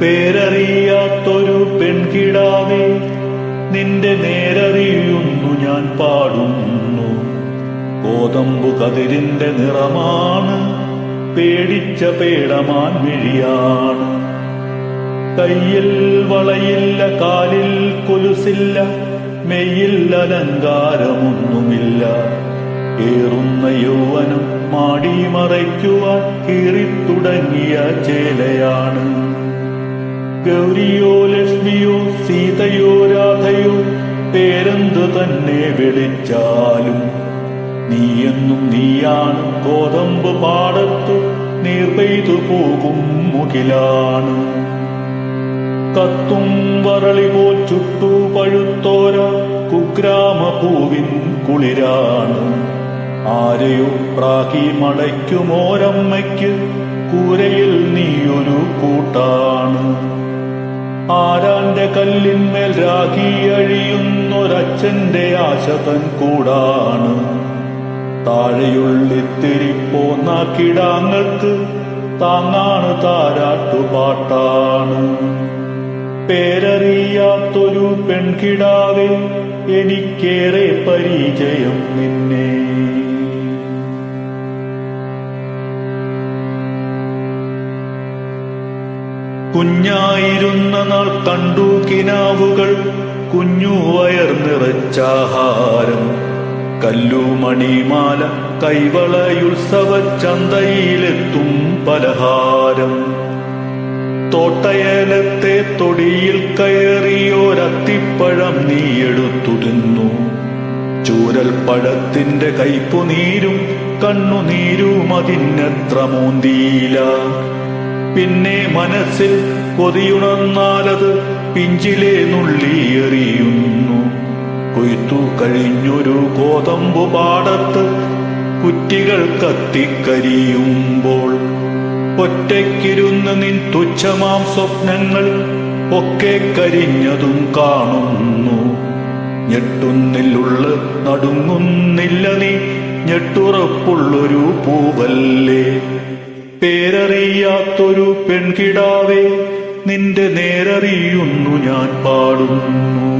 പേരറിയാത്തൊരു പെൺകിടാവേ നിന്റെ നേരറിയുന്നു ഞാൻ പാടുന്നു. കോതമ്പു കതിരിന്റെ നിറമാണ് പേടിച്ച പേടമാൻ മിഴിയാണ്. കയ്യിൽ വളയില്ല കാലിൽ കൊലുസില്ല മെയ്യിൽ അലങ്കാരമൊന്നുമില്ല. ഏറുന്ന യൗവനം മാടി മറയ്ക്കുവാൻ കീറിത്തുടങ്ങിയ ചേലയാണ്. ഗൗരിയോ ലക്ഷ്മിയോ സീതയോ രാധയോ പേരെന്തു തന്നെ വിളിച്ചാലും? നീയെന്നും നീയാണ് കോതമ്പ് പാടത്തു നീർ പെയ്തു പോകും മുകിലാണ്. കത്തും വരളി പോൽ ചുട്ടു പഴുത്തോര കുഗ്രാമ പൂവിൻ കുളിരാണ്. ആരെയോ പ്രാകി മടയ്ക്കുമോരമ്മയ്ക്ക് കൂരയിൽ നീയൊരു കൂട്ടാണ്. ആരാന്റെ കല്ലിന്മേൽ രാഖി അഴിയുന്നൊരച്ഛന്റെ ആശതൻ കൂടാണ്. താഴെയുള്ളിത്തിരി പോന്ന കിടാങ്ങൾക്ക് താങ്ങാണ് താരാട്ടുപാട്ടാണ് പേരറിയാത്തൊരു പെൺകിടാവേ എനിക്കേറെ പരിചയം കുഞ്ഞായിരുന്ന നാൾ കണ്ടു കിനാവുകൾ. കുഞ്ഞു വയർ നിറച്ചാഹാരം കല്ലുമണിമാല കൈവളയുത്സവ ചന്തയിലെത്തും പലഹാരം. തോട്ടയലത്തെ തൊടിയിൽ കയറിയോരത്തിപ്പഴം നീ എടുത്തു തിന്നു ചൂരൽ പഴത്തിന്റെ കൈപ്പുനീരും കണ്ണുനീരും അതിനെത്ര മൂന്തിയില. പിന്നെ മനസ്സിൽ കൊതിയുണർന്നാലത് പിഞ്ചിലെ നുള്ളിയെറിയുന്നു കൊയ്ത്തു കഴിഞ്ഞൊരു കോതമ്പു പാടത്ത് കുറ്റികൾ കത്തിക്കരിയുമ്പോൾ ഒറ്റയ്ക്കിരുന്ന് നിൻ തുച്ഛമാം സ്വപ്നങ്ങൾ ഒക്കെ കരിഞ്ഞതും കാണുന്നു. ഞെട്ടുന്നില്ലുള്ള നടുങ്ങുന്നില്ല നീ ഞെട്ടുറപ്പുള്ളൊരു പൂവല്ലേ? പേരറിയാത്തൊരു പെൺകിടാവേ നിന്റെ നേരറിയുന്നു ഞാൻ പാടുന്നു.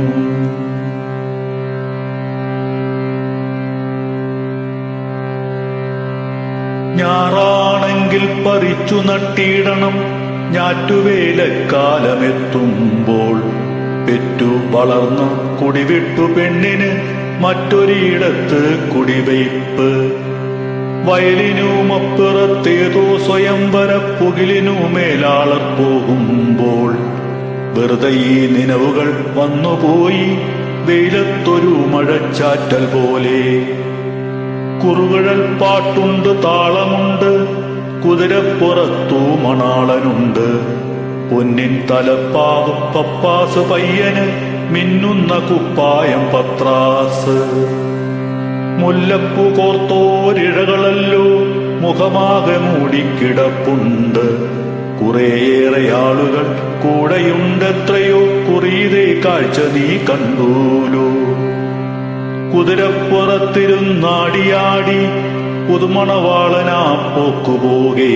ഞാറാണെങ്കിൽ പറിച്ചു നട്ടിടണം ഞാറ്റുവേലക്കാലമെത്തുമ്പോൾ. പെറ്റു വളർന്ന കുടിവിട്ടു പെണ്ണിന് മറ്റൊരിടത്ത് കുടിവയ്പ് വയലിനുമപ്പുറത്തേതോ സ്വയംവര പുകിലിനു മേലാളർ പോകുമ്പോൾ വെറുതെ ഈ നിലവുകൾ വന്നുപോയി. വെയിലത്തൊരു മഴച്ചാറ്റൽ പോലെ. കുറുകഴൽ പാട്ടുണ്ട് താളമുണ്ട്. കുതിരപ്പുറത്തു മണാളനുണ്ട്. പൊന്നിൻ തലപ്പാവ് പപ്പാസ് പയ്യന് മിന്നുന്ന കുപ്പായം പത്രാസ്. മുല്ലപ്പൂ കോർത്തോരിഴകളല്ലോ മുഖമാകെ മൂടിക്കിടപ്പുണ്ട്. കുറേയേറെ ആളുകൾ കൂടെയുണ്ടെത്രയോ കുറിയതേ കാഴ്ച നീ കണ്ടൂലോ. കുതിരപ്പുറത്തിരുന്നാടിയാടി പുതുമണവാളനാ പോക്കുപോകെ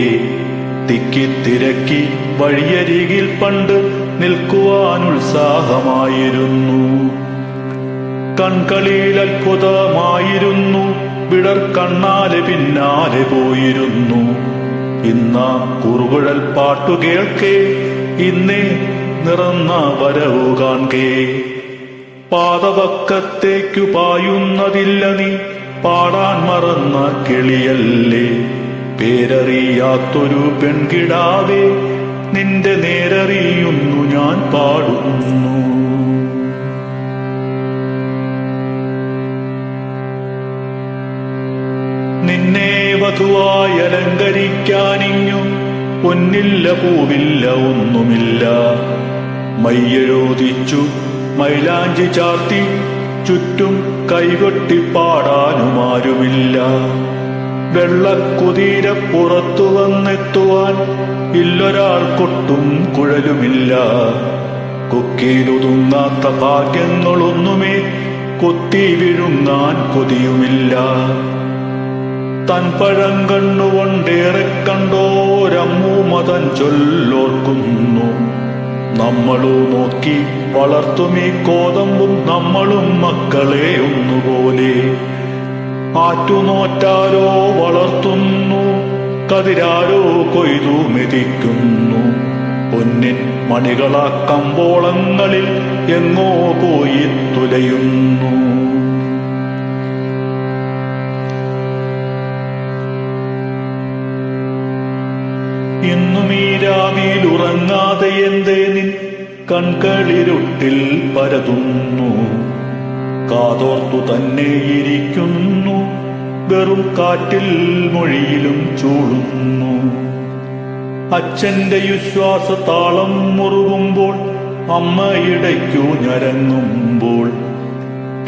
തിക്കിത്തിരക്കി വഴിയരികിൽ പണ്ട് നിൽക്കുവാനുത്സാഹമായിരുന്നു കൺകളിയിലത്ഭുതമായിരുന്നു വിടർ കണ്ണാലെ പിന്നാലെ പോയിരുന്നു. ഇന്ന കുറുകുഴൽ പാട്ടു കേൾക്കേ ഇന്നേ നിറന്ന വരവു കാൺകേ. പാതപക്കത്തേക്കു പായുന്നതില്ല നീ പാടാൻ മറന്ന കിളിയല്ലേ. പേരറിയാത്തൊരു പെൺകിടാവേ നിന്റെ നേരറിയുന്നു ഞാൻ പാടുന്നു നിന്നെ വധുവായി അലങ്കരിക്കാനിങ്ങു. പൊന്നില്ല പൂവില്ല ഒന്നുമില്ല. മയ്യഴോദിച്ചു മൈലാഞ്ചി ചാർത്തി ചുറ്റും കൈകൊട്ടിപ്പാടാനുമാരുമില്ല വെള്ളക്കുതിര പുറത്തു വന്നെത്തുവാൻ ഇല്ലൊരാൾ കൊട്ടും കുഴലുമില്ല. കൊക്കിയിലൊതുങ്ങാത്ത ഭാഗ്യങ്ങളൊന്നുമേ കൊത്തി വിഴുങ്ങാൻ കൊതിയുമില്ല. തൻ പഴം കണ്ണുകൊണ്ടേറെ കണ്ടോരമ്മൂമതൻ ചൊല്ലോർക്കുന്നു. നമ്മളു നോക്കി വളർത്തുമീ കോതമ്പും നമ്മളും മക്കളെ ഒന്നുപോലെ. ആറ്റുനോറ്റാരോ വളർത്തുന്നു കതിരാരോ കൊയ്തു മെതിക്കുന്നു. പൊന്നിൻ മണികളാ കമ്പോളങ്ങളിൽ എങ്ങോ പോയി തുലയുന്നു. ഉറങ്ങാതെ എന്തേ നിൻ കൺകളിരുട്ടിൽ പരതുന്നു? കാതോർത്തു തന്നെ ഇരിക്കുന്നു. വെറും കാറ്റിൽ മൊഴിയിലും ചൂടുന്നു. അച്ഛന്റെ വിശ്വാസ താളം മുറുകുമ്പോൾ അമ്മയിടയ്ക്കു ഞരങ്ങുമ്പോൾ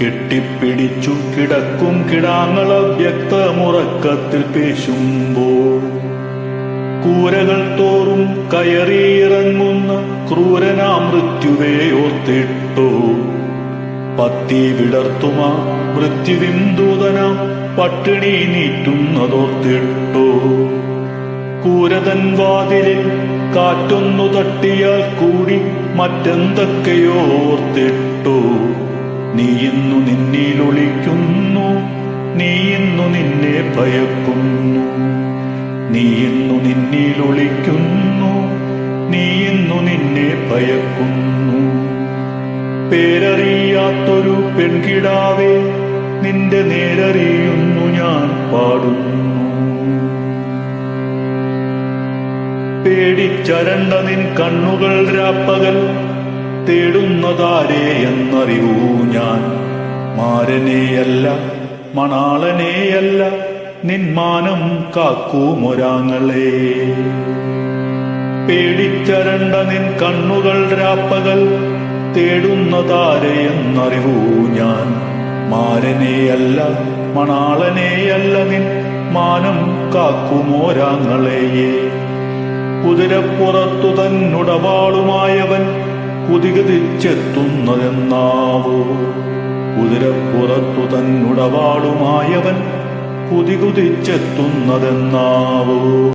കെട്ടിപ്പിടിച്ചു കിടക്കും കിടാങ്ങള വ്യക്തമുറക്കത്തിൽ പേശുമ്പോൾ കൂരകൾ തോറും കയറിയിറങ്ങുന്ന ക്രൂരനാ മൃത്യുവേ ഓർത്തിട്ടോ. പത്തി വിടർത്തുമ മൃത്യുവിന്ദൂതനാം പട്ടിണി നീറ്റുന്നതോർത്തിട്ടോ കൂരതൻ വാതിലിൽ കാറ്റൊന്നു തട്ടിയാൽ കൂടി മറ്റെന്തൊക്കെയോ നീ ഇന്നു നിന്നിലൊളിക്കുന്നു നീ ഇന്നു നിന്നെ ഭയക്കുന്നു. നീ ഇന്നു നിന്നിലൊളിക്കുന്നു നീ ഇന്നു നിന്നെ ഭയക്കുന്നു. പേരറിയാത്തൊരു പെൺകിടാവേ നിന്റെ നേരറിയുന്നു ഞാൻ പാടുന്നു. പേടിച്ചരണ്ട നിൻ കണ്ണുകൾ രാപ്പകൽ തേടുന്നതാരേ എന്നറിവൂ ഞാൻ. മാരനെയല്ല മണാളനെയല്ല നിന്മാനം കാക്കൂമൊരാങ്ങളെ പേടിച്ചരണ്ട നിൻ കണ്ണുകൾ രാപ്പകൽ തേടുന്ന എന്നറിവൂ ഞാൻ. മാരനെയല്ല മണാളനെയല്ല നിൻ മാനം കാക്കുമോരാങ്ങളെയേ കുതിരപ്പുറത്തു തന്നുടവാളുമായവൻ കുതികതിച്ചെത്തുന്നതെന്നാവോ കുതിരപ്പുറത്തു തന്നുടവാളുമായവൻ കുതികുതിച്ചെത്തുന്നതെന്നാവോ.